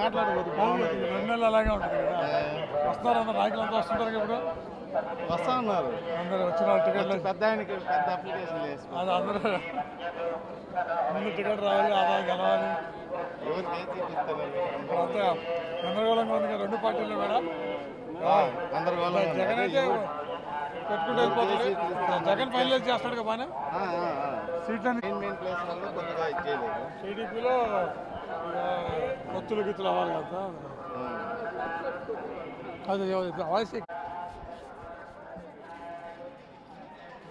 మాట్లాడబోదు రెండు నెలలు అలాగే ఉంటుంది కదా. వస్తారు అందరు నాయకులు అంతా వస్తుంటారు ఇప్పుడు. వస్తా ఉన్నారు అందరు వచ్చిన టికెట్లు పెద్ద ఆయనకి పెద్ద అప్లికేషన్ అది అందరూ ముందు టికెట్ రావాలి ఆదాయం గెలవాలి. ఇప్పుడు అంతా గందరగోళంగా ఉంది రెండు పార్టీలు కూడా. గందరగోళం. జగన్ అయితే పెట్టుకుంటూ వెళ్ళిపోతాడు జగన్ ఫైనలైజ్ చేస్తాడు కదా బాగా. సీట్లని మెయిన్ కొత్తులు గిత్తులు అవ్వాలి కదా. అది వాయిస్